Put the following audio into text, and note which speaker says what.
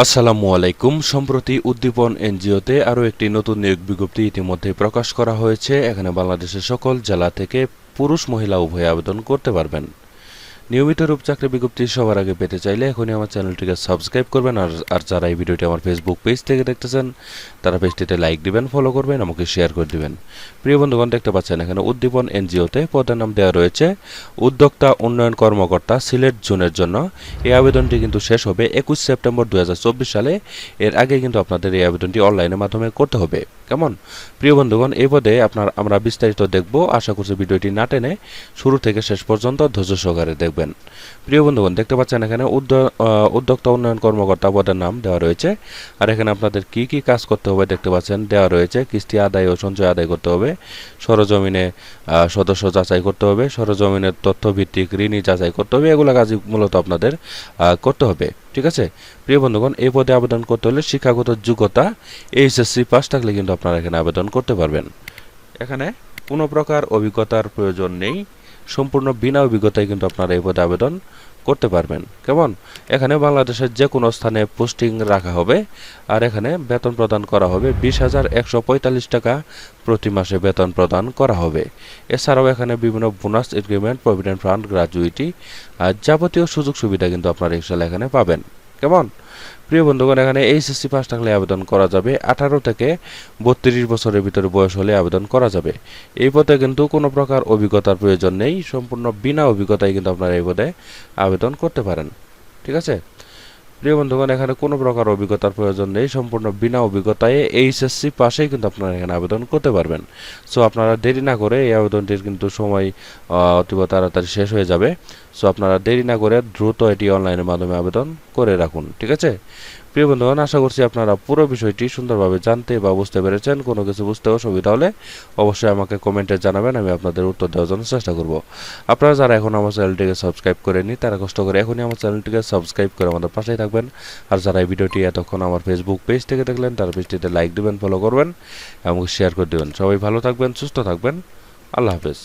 Speaker 1: আসসালামু আলাইকুম। সম্প্রতি উদ্দীপন এনজিওতে আরও একটি নতুন নিয়োগ বিজ্ঞপ্তি ইতিমধ্যে প্রকাশ করা হয়েছে। এখানে বাংলাদেশের সকল জেলা থেকে পুরুষ মহিলা উভয়ে আবেদন করতে পারবেন। নিয়মিত রূপ চাকরি বিজ্ঞপ্তি সবার আগে পেতে চাইলে এখনই আমার চ্যানেলটিকে সাবস্ক্রাইব করবেন, আর আর যারা এই ভিডিওটি আমার ফেসবুক পেজ থেকে দেখতেছেন, তারা পেজটিতে লাইক দিবেন ফলো করবেন, আমাকে শেয়ার করে দিবেন। প্রিয় বন্ধুগণ, দেখতে পাচ্ছেন এখানে উদ্দীপন এনজিওতে পদের নাম দেওয়া রয়েছে, উদ্যোক্তা উন্নয়ন কর্মকর্তা সিলেট জোনের জন্য। এই আবেদনটি কিন্তু শেষ হবে একুশ সেপ্টেম্বর দুই হাজার চব্বিশ সালে। এর আগে কিন্তু আপনাদের এই আবেদনটি অনলাইনের মাধ্যমে করতে হবে। কেমন? প্রিয় বন্ধুগণ, এই পদে আপনার, আমরা বিস্তারিত দেখব। আশা করছি ভিডিওটি না টেনে শুরু থেকে শেষ পর্যন্ত ধৈর্য সহকারে দেখবেন। প্রিয় বন্ধুগণ, দেখতে পাচ্ছেন এখানে উদ্য- উদ্যোক্তা উন্নয়ন কর্মকর্তা পদের নাম দেওয়া রয়েছে। আর এখানে আপনাদের কি কি কাজ করতে হবে দেখতে পাচ্ছেন, দেওয়া রয়েছে। কিস্তি আদায় ও সঞ্চয় আদায় করতে হবে। সরজমিনে সদস্য যাচাই করতে হবে। সরজমিনের তথ্য ভিত্তিক ঋণী যাচাই করতে হবে। এগুলো কাজই মূলত আপনাদের করতে হবে। ঠিক আছে? প্রিয় বন্ধুগণ, এই পদে আবেদন করতে হলে শিক্ষাগত যোগ্যতা, এইচএসসি পাস থাকলে কিন্তু আপনারা এখানে আবেদন করতে পারবেন। এখানে কোনো প্রকার অভিজ্ঞতার প্রয়োজন নেই। সম্পূর্ণ বিনা অভিজ্ঞতায় কিন্তু আপনারা এই পদে আবেদন করতে পারবেন। কেমন? এখানে বাংলাদেশের যে কোনো স্থানে পোস্টিং রাখা হবে আর এখানে বেতন প্রদান করা হবে। বিশ হাজার একশো পঁয়তাল্লিশ টাকা প্রতি মাসে বেতন প্রদান করা হবে। এছাড়াও এখানে বিভিন্ন bonus agreement provident fund gratuity আর যাবতীয় সুযোগ সুবিধা কিন্তু আপনারা ইনশাল্লাহ এখানে পাবেন। কেমন? প্রিয় বন্ধুগণ, এখানে এইচএসসি পাস থাকলে আবেদন করা যাবে। আঠারো থেকে বত্রিশ বছরের ভিতরে বয়স হলে আবেদন করা যাবে। এই পদে কিন্তু কোনো প্রকার অভিজ্ঞতার প্রয়োজন নেই। সম্পূর্ণ বিনা অভিজ্ঞতায় কিন্তু আপনারা এই পদে আবেদন করতে পারেন। ঠিক আছে? প্রিয় বন্ধুগণ, এখানে কোনো প্রকার অভিজ্ঞতার প্রয়োজন নেই। সম্পূর্ণ বিনা অভিজ্ঞতায় এইচএসসি পাশেই কিন্তু আপনারা এখানে আবেদন করতে পারবেন। সো আপনারা দেরি না করে এই আবেদনটির কিন্তু সময় অতীব তাড়াতাড়ি শেষ হয়ে যাবে। সো আপনারা দেরি না করে দ্রুত এটি অনলাইনের মাধ্যমে আবেদন করে রাখুন, ঠিক আছে? প্রিয় বন্ধুগণ, আশা করছি আপনারা পুরো বিষয়টি সুন্দরভাবে জানতে বা বুঝতে পেরেছেন। কোনো কিছু বুঝতে অসুবিধা হলে অবশ্যই আমাকে কমেন্টে জানাবেন, আমি আপনাদের উত্তর দেওয়ার জন্য চেষ্টা করব। আপনারা যারা এখন আমার চ্যানেলটিকে সাবস্ক্রাইব করেনি তারা কষ্ট করে এখনই আমার চ্যানেলটিকে সাবস্ক্রাইব করে আমাদের পাশেই থাকবেন। আর যারা এই ভিডিওটি এতক্ষণ আমার ফেসবুক পেজ থেকে দেখলেন, তারা পেজটিতে লাইক দেবেন ফলো করবেন এবং শেয়ার করে দেবেন। সবাই ভালো থাকবেন, সুস্থ থাকবেন। আল্লাহ হাফেজ।